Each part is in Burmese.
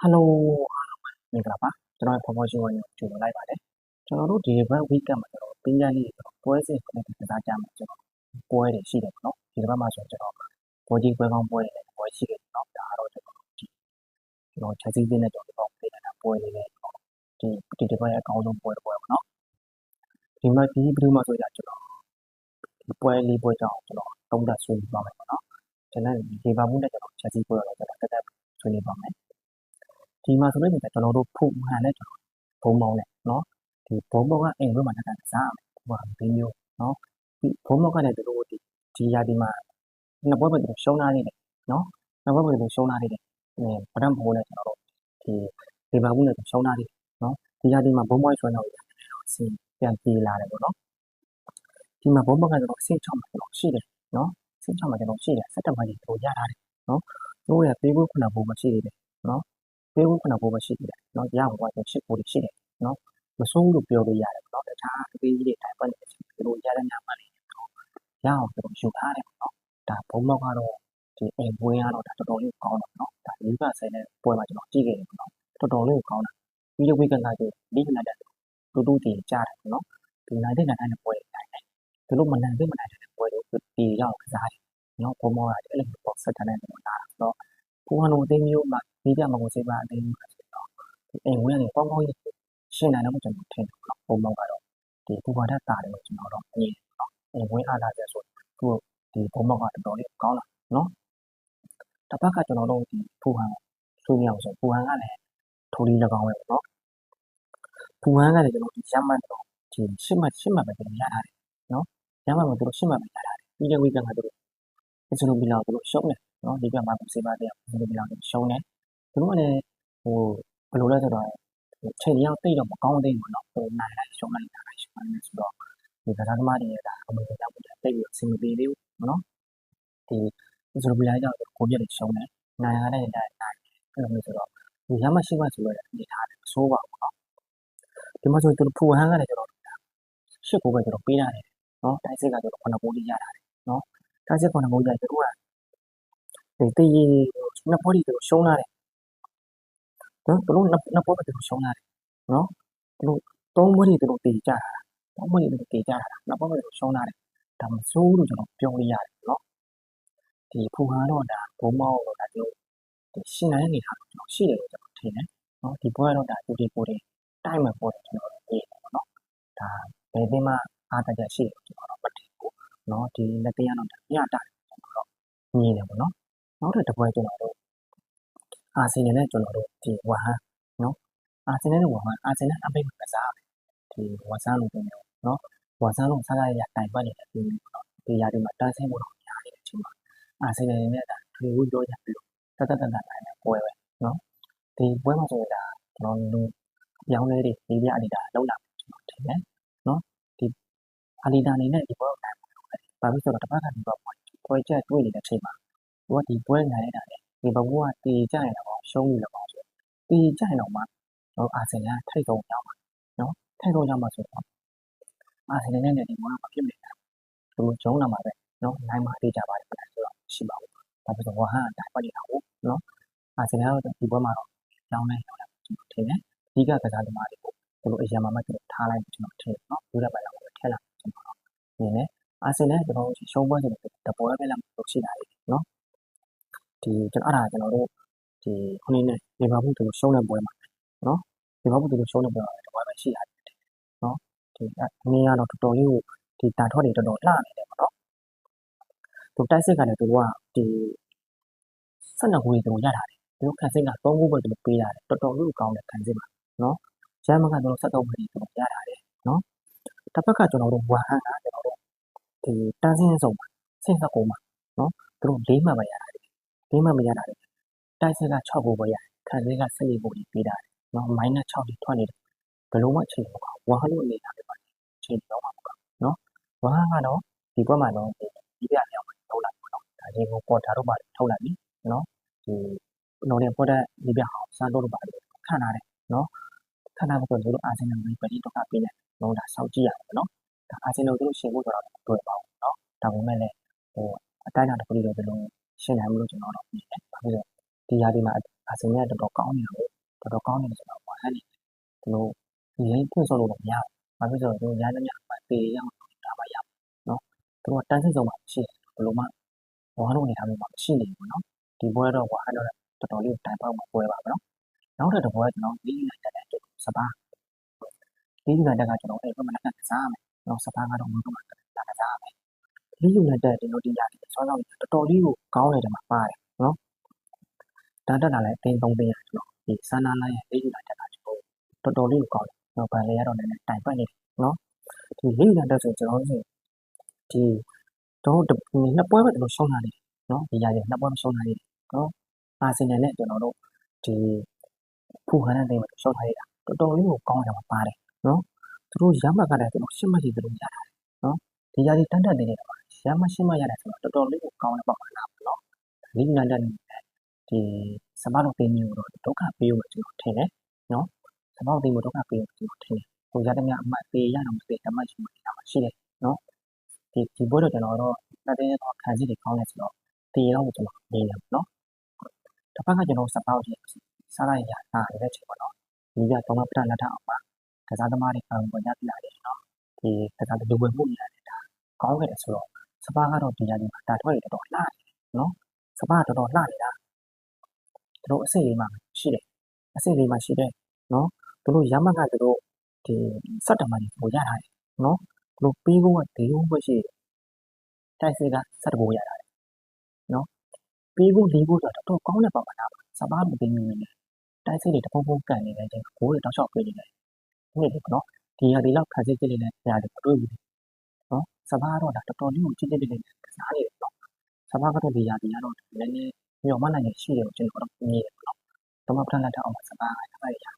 ဟယ်လိုအားလုံးပဲမင်္ဂလာပါကျွန်တော်ရဲ့ promotion ဝင်ကြိုလိုက်ပါတယ်ကျွန်တော်တို့ဒီဘက် weekend မှာကျွန်တော်ပညာလေးကျွန်တော်ပွဲစဉ်ကိုကစားကြမှာကျွန်တော်ပွဲတွေရှိတယ်ပေါ့နော်ဒီတစ်ပတ်မှာဆိုကျွန်တော်ပွဲကြီးပွဲကောင်းပွဲတွေပွဲရှိတယ်နော်ဒါကတော့ကျွန်တော်ဒီကျွန်တော်ချက်စီးတဲ့ကျွန်တော်တော့ပေးနေတာပွဲလေးလေးဒီဒီတစ်ပတ်ရဲ့အကောင်းဆုံးပွဲတစ်ပွဲပေါ့နော်ဒီမှာဒီဘယ်မှာဆိုကြကျွန်တော်ဒီပွဲလေးပွဲကြောင်းကျွန်တော်သုံးသပ်ဆွေးနွေးပါမယ်ပေါ့နော်ကျွန်တော်ဒီဘာမှုနဲ့ကျွန်တော်ချက်စီးပွဲတော့ကျွန်တော်တက်တက်ဆွေးနွေးပါမယ် ဒီမှာဆိုလို့ရှိရင်ကျွန်တော်တို့ဖုတ်မှန်နဲ့ကျွန်တော်ဘုံပေါင်းနဲ့เนาะဒီဘုံပေါင်းကအိမ်ဝဲမှာတက်ကစားမယ်ဟိုဟာဘင်းမျိုးเนาะဒီဘုံပေါင်းကလည်းတို့ဒီဒီရာဒီမှာနှစ်ပွဲပဲတို့ရှုံးသားနေတယ်เนาะနှစ်ပွဲပဲတို့ရှုံးသားနေတယ်အဲပဒံဘိုးနဲ့ကျွန်တော်တို့ဒီဒီဘာဘူးနဲ့ရှုံးသားနေတယ်เนาะဒီရာဒီမှာဘုံပေါင်းဆွဲတော့အစီပြန်ပြေးလာတယ်ပေါ့เนาะဒီမှာဘုံပေါင်းကကျွန်တော်အဆင့်6မှာကျွန်တော်ရှိတယ်เนาะအဆင့်6မှာကျွန်တော်ရှိတယ်စက်တဘာကြီးတို့ရထားတယ်เนาะတို့ရပေးဖို့ခုနကဘုံမရှိသေးတယ်เนาะ ပေးဖို့ခဏဖို့ပဲရှိသေးတယ်เนาะရအောင်ကတော့ရှစ်ဖို့ရှိတယ်เนาะမဆိုးလို့ပြောလို့ရတယ်เนาะတခြားအသေးကြီးတွေတိုင်ပတ်နေတယ်ဒီလိုရတဲ့ညမှလည်းရအောင်ကျွန်တော်ယူထားတယ်เนาะဒါဘုံမောက်ကတော့ဒီအိမ်ပွဲကတော့ဒါတော်တော်လေးကောင်းတယ်เนาะဒါလေးပါဆိုင်တဲ့ပွဲမှာကျွန်တော်ကြည့်ခဲ့တယ်เนาะတော်တော်လေးကောင်းတာပြီးတော့ဝိကန်ကကျဒီကနေ့တက်တူတူတီကြားတယ်เนาะဒီနိုင်တဲ့နိုင်တဲ့ပွဲတိုင်တယ်ဒီလိုမနိုင်တဲ့မနိုင်တဲ့ပွဲတွေတီရောက်ကစားတယ်เนาะဘုံမောက်ကအဲ့လိုပေါ့ဆက်တဲ့နေမှာလာတော့ ကိုဟန်လိုအသိမျိုးမှာဒီပြမှာကိုစိတ်ပါအသိမျိုးဆိုတော့ဒီအိမ်ဝင်ကနေပေါင်းပေါင်းကြီးရှင်းနိုင်တယ်လို့ကျွန်တော်ထင်တယ်ပေါ့ဘုံမောက်ကတော့ဒီပူပါတတ်တာတယ်လို့ကျွန်တော်တော့မြင်တယ်ပေါ့အိမ်ဝင်အားလာတယ်ဆိုသူဒီဘုံမောက်ကတော်တော်လေးကောင်းလာနော်တစ်ပတ်ကကျွန်တော်တို့ဒီပူဟန်ဆွေးမြောက်ဆိုပူဟန်ကလည်းထိုးလေး၎င်းပဲပေါ့နော်ပူဟန်ကလည်းကျွန်တော်ဒီရမှတ်တော့ဒီရှစ်မှတ်ရှစ်မှတ်ပဲကျွန်တော်ရထားတယ်နော်ရမှတ်မှာသူတို့ရှစ်မှတ်ပဲရထားတယ်ပြီးတဲ့ဝီကန်ကသူတို့ကျွန်တော်ဘီလာသူတို့ရှုံးတယ် နော်ဒီပြမှာစေပါတရားဘယ်လိုပြောင်းလဲရှုံးတယ်သူတို့ကလည်းဟိုဘယ်လိုလဲဆိုတော့ချိန်တယောက်တိတ်တော့မကောင်းသေးဘူးနော်ဟိုနိုင်လိုက်ရှုံးလိုက်နိုင်လိုက်ရှုံးလိုက်ဆိုတော့ဒီကစားသမားတွေရဲ့ဒါအမေရောက်ပြီးတိတ်ပြီးဆင်မပြေသေးဘူးနော်ဒီဆိုလိုပြလိုက်တော့ကိုပြည့်ရှုံးတယ်နိုင်ရတဲ့အတိုင်းနိုင်အဲ့လိုမျိုးဆိုတော့ဒီရမရှိမှဆိုရတဲ့အနေထားနဲ့မဆိုးပါဘူးနော်ဒီမှာဆိုသူတို့ဖူဟန်းကလည်းကျွန်တော်ရှစ်ကိုပဲကျွန်တော်ပေးရတယ်နော်တိုင်းစစ်ကကျွန်တော်ခုနကိုလေးရတာတယ်နော်တိုင်းစစ်ခုနကိုရတဲ့သူက တည်ရနှစ်ပွဲတွေသူတို့ရှုံးလာတယ်နော်သူတို့နှစ်နှစ်ပွဲပဲသူတို့ရှုံးလာတယ်နော်သူတို့သုံးပွဲတွေသူတို့တည်ကြတာသုံးပွဲတွေသူတို့တည်ကြတာနှစ်ပွဲပဲသူတို့ရှုံးလာတယ်ဒါမစိုးလို့ကျွန်တော်ပြောလို့ရတယ်နော်ဒီဖူဟာတော့ဒါဘုံမောက်တော့ဒါကျွန်တော်ဒီရှင်းနိုင်နေတာကျွန်တော်ရှိတယ်လို့ကျွန်တော်ထင်တယ်နော်ဒီပွဲတော့ဒါသူဒီကိုတွေတိုက်မှာပေါ်တယ်ကျွန်တော်ရေးတယ်ပေါ့နော်ဒါဘယ်သိမှအားတကြရှိတယ်ကျွန်တော်တော့မထင်ဘူးနော်ဒီလက်တရားတော့ညတာကျွန်တော်တော့မြင်တယ်ပေါ့နော် နောက်တစ်ပွဲကျွန်တော်တို့အာဆင်နယ်နဲ့ကျွန်တော်တို့ဒီဝဟန်နော်အာဆင်နယ်နဲ့ဝဟန်အာဆင်နယ်အပိတ်ကစားဒီဝဆန်းလို့ပြောတယ်နော်ဝဆန်းလို့စားရရတိုင်ပတ်နေတဲ့ဒီဒီຢာဒီမှာတန်းဆင်းဖို့တော့ညာနေတဲ့အချိန်မှာအာဆင်နယ်နဲ့ဒါထွေဦးပြောကြပြီလို့တတ်တတ်တတ်နိုင်တဲ့ပွဲပဲနော်ဒီပွဲမှာဆိုရင်ဒါကျွန်တော်လူပြောင်းလဲတွေဒီပြအနေဒါလောက်လာကျွန်တော်ထင်တယ်နော်ဒီအာလီဒါအနေနဲ့ဒီပွဲကိုနိုင်ပါပြီဆိုတော့တစ်ပတ်ကနေတော့ပွဲချက်တွေ့နေတဲ့အချိန်မှာ သူကဒီပွဲနိုင်နေတာလေဒီဘကူကတည်ကြရင်တော့ရှုံးပြီလို့ပေါ့ဆိုတည်ကြရင်တော့မှတော့အာဆင်နယ်ထိတ်ဆုံးရောက်မှာနော်ထိတ်ဆုံးရောက်မှာဆိုတော့အာဆင်နယ်နဲ့ဒီဘောကမဖြစ်နေတာသူဂျုံးလာမှာပဲနော်နိုင်မှာတေးကြပါတယ်ပြန်ဆိုတော့ရှိပါဘူးဒါပေမဲ့ဝဟန်တိုင်ပတ်နေတာဟုတ်နော်အာဆင်နယ်တော့ဒီပွဲမှာတော့ကြောင်းနိုင်တော့တယ်ကျွန်တော်ထင်တယ်အဓိကကစားသမားတွေကိုသူတို့အရင်မှမှကျွန်တော်ထားလိုက်ကျွန်တော်ထင်နော်ဒီလက်ပိုင်းတော့ထည့်လာကျွန်တော်မြင်တယ်အာဆင်နယ်ကျွန်တော်ရှုံးပွဲဆိုတော့တပွဲပဲလာလို့ရှိတာလေနော် ဒီကျွန်တော်အဲ့ဒါကျွန်တော်တို့ဒီခုနေနဲ့လီဗာပူးတို့ရှုံးတဲ့ပွဲမှာနော်လီဗာပူးတို့ရှုံးတဲ့ပွဲမှာတပွဲပဲရှိတာနော်ဒီအနေကတော့တော်တော်လေးကိုဒီတန်ထွက်တွေတော်တော်လှနေတယ်ပေါ့နော်သူတိုက်စစ်ကလည်းသူကဒီ12ခုတွေသူရတာတယ်သူခံစစ်က3ခုပဲသူပေးရတယ်တော်တော်လေးကောင်းတယ်ခံစစ်မှာနော်ရမ်းမကတော့73ခုတွေသူရတာတယ်နော်တစ်ဖက်ကကျွန်တော်တို့ဝါဟန်ကကျွန်တော်တို့ဒီတန်းစင်းစုံမှာစင်စက်ကိုမှာနော်သူတို့၄မှတ်ပဲရတာ လေးမှမရတာလေတိုက်ဆက်က6ကိုပဲရခံစက်က14ကိုပေးတာနော် -6 တွေထွက်နေတယ်ဘယ်လိုမှချိန်မကောင်းဝါဟလို့နေတာပဲချိန်တော့မှာမကောင်းနော်ဝါဟကတော့ဒီဘက်မှာတော့ဒီပြပြောင်းထုတ်လိုက်ပေါ့နော်ဒါဒီကိုပေါ်တာတော့ပါထုတ်လိုက်ပြီနော်ဒီနော်နဲ့ပေါ်တဲ့ဒီပြအောင်စမ်းတော့ပါခံရတယ်နော်ခံရဖို့တို့အာဆင်နယ်ကိုပြည်တော့ကပေးနေတော့ဒါစောက်ကြည့်ရမယ်နော်ဒါအာဆင်နယ်တို့ရှင်ဖို့ဆိုတော့တွေ့ပါဘူးနော်ဒါပေမဲ့လည်းဟိုအတိုင်းအတာတစ်ခုလိုတို့ ရှင်းနိုင်မလို့ကျွန်တော်တော့မြင်တယ်။ဘာဖြစ်လို့ဒီຢာဒီမှာအာဆင်နယ်တော်တော်ကောင်းနေတာကိုတော်တော်ကောင်းတယ်ဆိုတော့ဟိုအဲ့ဒီဒီလိုဒီရင်းဖွင့်ဆိုလို့မရဘူးဘာဖြစ်လို့လဲဆိုတော့ရန်သမျှအမှတ်ပေရအောင်ဒါမှရနော်သူတို့တန်းစစ်ဆုံးမှာရှိတယ်ဘယ်လိုမှဝါလုံးနေထားမျိုးမှာမရှိနေဘူးနော်ဒီပွဲတော့ဟိုအဲ့တော့တော်တော်လေးတိုင်ပေါက်မှာပွဲပါပဲနော်နောက်တဲ့တပွဲကျွန်တော်လေးလိုက်တဲ့အတွက်စပါးလေးလိုက်တဲ့ကကျွန်တော်အဲ့ဘက်မှာကစားမယ်နော်စပါးကတော့ဘယ်တော့မှလာကစားမယ် လေးယူလိုက်တဲ့ဒီလိုတရားတွေစောစောတော်တော်လေးကိုကောင်းနေတယ်မှာပါတယ်နော်တန်းတက်လာလဲအတင်းသုံးသိရကျွန်တော်ဒီဆန္ဒလိုက်ရဲ့လေးယူလိုက်တဲ့ကကျွန်တော်တော်တော်လေးကိုကောင်းတယ်နော်ဗန်လေးကတော့လည်းတိုင်ပတ်နေတယ်နော်ဒီလေးယူလိုက်တဲ့ဆိုကျွန်တော်ဆိုဒီတော့နှစ်ပွဲပဲကျွန်တော်ရှုံးလာတယ်နော်ဒီရာကြီးနှစ်ပွဲမရှုံးလာတယ်နော်အာဆင်နယ်နဲ့ကျွန်တော်တို့ဒီဖူဟန်တဲ့တင်မှာရှုံးထားရတာတော်တော်လေးကိုကောင်းတယ်မှာပါတယ်နော်သူတို့ရမ်းမှတ်ကလည်းကျွန်တော်ရှင်းမှတ်ကြည့်သူတို့ရတာနော်ဒီရာကြီးတန်းတက်နေတယ်မှာ ရမ်းမှတ်ရှင်းမှတ်ရတယ်ဆိုတော့တော်တော်လေးကိုကောင်းတဲ့ပေါ့ပါလားနော်ဒီနန်တဲ့ဒီစမတော်တင်မျိုးတော့ဒုက္ခပေးဖို့ကျွန်တော်ထင်တယ်နော်စမတော်တင်မျိုးဒုက္ခပေးဖို့ကျွန်တော်ထင်တယ်ဟိုရတဲ့မြအမှတ်ပေးရတော့မပေးအမှတ်ရှိမှနေတာမှာရှိတယ်နော်ဒီဒီဘိုးတော့ကျွန်တော်တော့တတဲ့တော့ခံစီတွေကောင်းနေဆိုတော့တေတော့ကျွန်တော်နေတယ်နော်တစ်ဖက်ကကျွန်တော်စပောက်ကြီးစားလိုက်ရတာတဲ့ချိန်ပေါ့နော်ဒီကတော့ပထလက်ထအောင်ပါကစားသမားတွေအောင်ပေါ်ကြပြရတယ်နော်ဒီကစားလူဝင်မှုနေရတယ်ဒါကောင်းခဲ့တယ်ဆိုတော့ စပါးကတော့ဒီရာဒီမှာဒါထွက်ရတော့လှတယ်နော်စပါးတော်တော်လှနေတာသူတို့အစိတ်လေးမှရှိတယ်အစိတ်လေးမှရှိတယ်နော်သူတို့ရမကသူတို့ဒီစက်တမန်ကိုရထားတယ်နော်သူတို့ပေးဖို့ကဒီလိုပဲရှိတယ်တိုက်စစ်ကစက်တကိုရတာနော်ပေးဖို့လေးဖို့ဆိုတော့တော်တော်ကောင်းတဲ့ပမာဏပါစပါးမသိမြင်နေတိုက်စစ်တွေတပုံပုံကန်နေတဲ့အချိန်ကိုယ်တွေတောက်လျှောက်ပေးနေတယ်ဒီနေ့နော်ဒီဟာဒီလောက်ခါစစ်စစ်လေးနဲ့ညာတွေတွေ့ဘူးနော် စပါးတော့ဒါတော်တော်လေးကိုကြည့်ကြည့်လေးနဲ့ကစားနေတယ်နော်စပါးကတော့ဒီဟာဒီကတော့နည်းနည်းညော်မနိုင်နေရှိတယ်ကိုကျွန်တော်တို့မြင်တယ်နော်တော့မှပြန်လက်ထအောင်စပါးကအဲ့ဒါ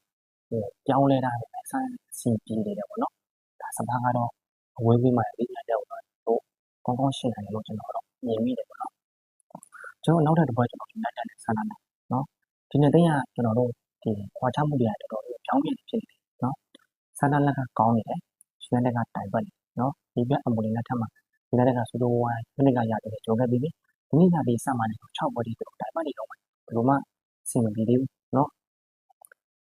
ဟိုပြောင်းလဲတာပဲဆန်းစီပြေးနေတယ်ပေါ့နော်ဒါစပါးကတော့အဝေးကြီးမှလေးညာတော့တော့ကောင်းကောင်းရှင်းနိုင်တယ်လို့ကျွန်တော်တို့မြင်မိတယ်ပေါ့နော်ကျွန်တော်နောက်ထပ်တစ်ပွဲကျွန်တော်လက်တက်နဲ့ဆန်းလာမယ်နော်ဒီနေ့တည်းကကျွန်တော်တို့ဒီခွာချမှုတွေကတော်တော်လေးပြောင်းပြန်ဖြစ်နေတယ်နော်ဆန်းလာလက်ကကောင်းနေတယ်ရှင်လက်ကတိုင်ပတ်နေနော် ဒီဘက်အမူလင်းလက်ထက်မှာဒီလက်ကဆိုတော့ဝိုင်းဒီနေ့ကရတယ်ကြောခဲ့ပြီးပြီဒီနေ့ကဒီစမှနေ6ပွဲဒီတိုင်ပတ်နေတော့ဘယ်လိုမှစင်မပြေသေးဘူးနော်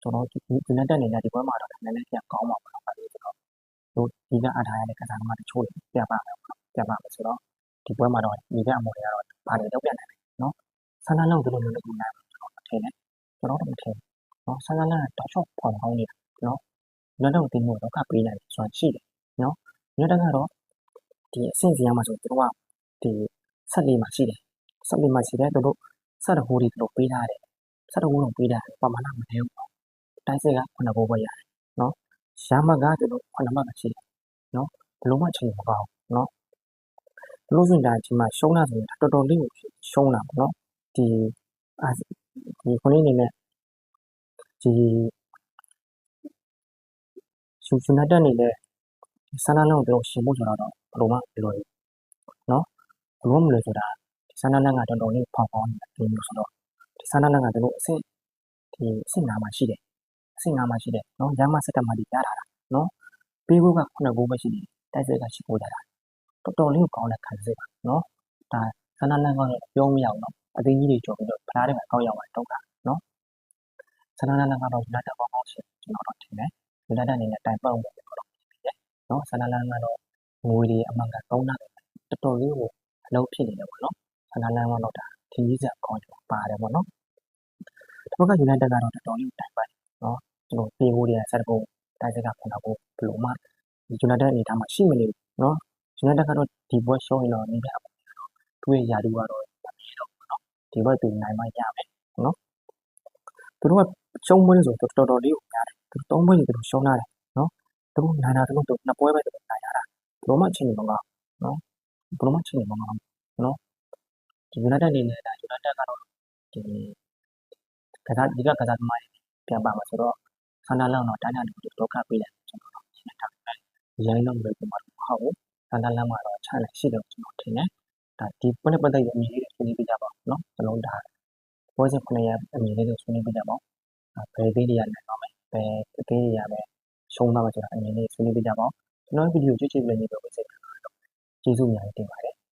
ကျွန်တော်ဒီနေ့တက်နေတဲ့ဒီပွဲမှာတော့နည်းနည်းပြန်ကောင်းပါပါပါလို့ဆိုတော့တို့ဒီကအထားရတဲ့ကစားသမားတချို့ပြပါမယ်ပေါ့ပြပါမယ်ဆိုတော့ဒီပွဲမှာတော့ဒီကအမူတွေကတော့ဘာတွေတော့ပြန်နိုင်လဲနော်ဆန်းဆန်းလောက်ဒီလိုမျိုးလုပ်နိုင်မှာကျွန်တော်မထင်နဲ့ကျွန်တော်တော့မထင်နော်ဆန်းဆန်းလောက်တောက်ချောက်ဖောင်ကောင်းနေတာနော်ညတော့တင်လို့တော့ကပေးနိုင်ဆိုတာရှိတယ် နော်ညတော့ကတော့ဒီအဆင့်စီရမှာဆိုသူတို့ကဒီဆက်လေးမှာရှိတယ်ဆက်လေးမှာရှိတယ်သူတို့ဆက်တဟိုးတွေသူတို့ပေးထားတယ်ဆက်တဟိုးတော့ပေးထားတယ်ပမာဏမနေဘူးတိုင်းစစ်ကခုနဘိုးပဲရတယ်နော်ရှားမကသူတို့ခုနမှမရှိတယ်နော်ဘလုံးမချိန်မကောင်းနော်လို့ဆိုရင်ဒါဒီမှာရှုံးတာဆိုရင်တော်တော်လေးကိုရှုံးတာပေါ့နော်ဒီအာဒီခုလေးနေနဲ့ဒီရှူရှူနတ်တက်နေတဲ့ ဆန္ဒလုံးတို့ရှင်ဖို့ဆိုတော့ဘလုံးမလွယ်နော်ဘလုံးမလွယ်ဆိုတာဆန္ဒလန်းကတော်တော်လေးဖောက်ပေါင်းနေတာဒီလိုဆိုတော့ဒီဆန္ဒလန်းကတို့အဆင့်ဒီအဆင့်နာမှာရှိတယ်အဆင့်နာမှာရှိတယ်နော်ရမ်းမစက်တက်မှာဒီကြားတာနော်ပေးဖို့ကခုနကဘိုးပဲရှိတယ်တိုက်စစ်ကရှိဖို့ကြတာတော်တော်လေးကိုကောင်းတဲ့ခံစစ်ပါနော်ဒါဆန္ဒလန်းကတော့ပြောမရဘူးနော်အသိကြီးတွေကြော်ပြီးတော့ဖလားတွေမှာကောက်ရောက်သွားတော့တာနော်ဆန္ဒလန်းကတော့လက်တက်ပေါင်းပေါင်းရှိကျွန်တော်တို့ထင်တယ်လက်တက်အနေနဲ့တိုင်ပေါက်မှုတော့ နော်ဆန္ဒလန်းကတော့ငွေတွေအမှန်ကသုံးတာတော်တော်လေးကိုအလုပ်ဖြစ်နေတယ်ပေါ့နော်ဆန္ဒလန်းကတော့ဒါထင်းကြီးစက်ကောင်းချင်ပါတယ်ပေါ့နော်ဒီဘက်ကယူနိုက်တက်ကတော့တော်တော်လေးတိုင်ပတ်နော်ကျွန်တော်ပြေဖို့တွေဆက်ဖို့တိုက်စက်ကဖွင့်တော့ဘယ်လိုမှယူနိုက်တက်အနေထားမှာရှိမနေဘူးနော်ယူနိုက်တက်ကတော့ဒီဘွဲရှုံးရင်တော့နေပြပါသူ့ရဲ့ယာတူကတော့မပြေတော့ဘူးနော်ဒီဘက်သူနိုင်မှရမယ်နော်သူတို့ကရှုံးပွဲဆိုတော့တော်တော်လေးကိုများတယ်သူသုံးပွဲတွေသူတို့ရှုံးလာတယ်နော် သူတို့နိုင်တာသူတို့နှစ်ပွဲပဲသူတို့နိုင်ရတာဘယ်လိုမှချင်းနေမကောင်းနော်ဘယ်လိုမှချင်းနေမကောင်းနော်ဒီ United အနေနဲ့ဒါ United ကတော့ဒီကစားဒီကကစားသမားပြန်ပါမှာဆိုတော့ဆန္ဒလောက်တော့တိုင်းတာတူဒုက္ခပေးတယ်ကျွန်တော်ရှင်းထားတယ်ရိုင်းတော့မလို့ကျွန်တော်မဟုတ်ဘူးဆန္ဒလောက်မှာတော့ချလိုက်ရှိတယ်ကျွန်တော်ထင်တယ်ဒါဒီပွဲနဲ့ပတ်သက်ပြီးအမြင်လေးဆွေးနွေးပြကြပါဦးနော်ကျွန်တော်ဒါပွဲစဉ်ခုနှစ်ရက်အမြင်လေးတွေဆွေးနွေးပြကြပါဦးဘယ်သေးတွေရနိုင်တော့မယ်ဘယ်အသေးတွေရမယ် ရှုံးသွားမှာဆိုတာအမြင်လေးဆွေးနွေးပြကြပါဦးကျွန်တော်ဗီဒီယိုကြည့်ကြည့်ပြီးနေတော့ပြစေကျေးဇူးများတင်ပါတယ်